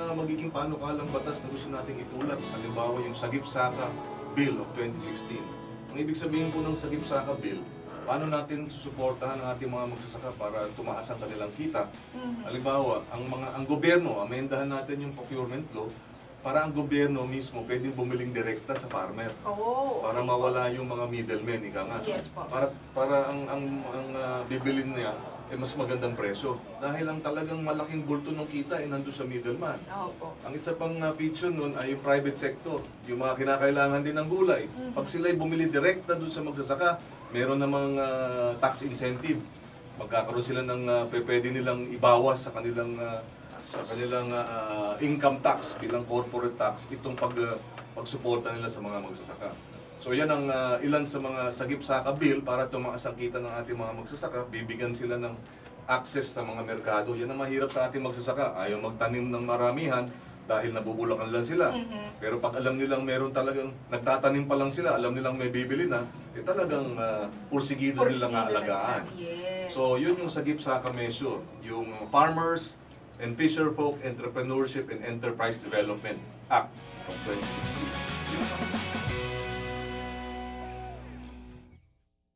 uh, magiging panukalang batas na gusto nating itulad. Halimbawa yung Sagip Saka Bill of 2016. Ang ibig sabihin po ng Sagip Saka Bill, paano natin susuportahan ang ating mga magsasaka para tumaas ang kanilang kita. Mhm. Halimbawa, ang mga ang gobyerno, amendahan natin yung procurement law para ang gobyerno mismo pwedeng bumiling direkta sa farmer Oo. para mawala yung mga middlemen, ika nga. Yes po. Para para ang ang ang ah, bibilin niya eh mas magandang presyo. Dahil ang talagang malaking bulto ng kita ay nandoon sa middleman. Opo. Ang isa pang ah, feature nun ay yung private sector, yung mga kinakailangan din ng gulay. Mhm. Pag sila'y bumili direkta doon sa magsasaka, meron namang ah, tax incentive. Magkakaroon sila ng uh, pwede nilang ibawas sa kanilang ah, sa kanilang ah, income tax bilang corporate tax itong pag ah, pagsuporta nila sa mga magsasaka. So yan ang ah, ilan sa mga sagip saka bill para tumaas ang kita ng ating mga magsasaka, bibigyan sila ng access sa mga merkado. Yan ang mahirap sa ating magsasaka. Ayaw magtanim ng maramihan dahil nabubulakan lang sila. Mhm. Pero pag alam nilang meron talagang nagtatanim pa lang sila, alam nilang may bibili na, eh talagang uh, pursigido nilang aalagaan. Yes. So yun yung sagip saka measure, yung Farmers and Fisherfolk Entrepreneurship and Enterprise Development Act of 2016.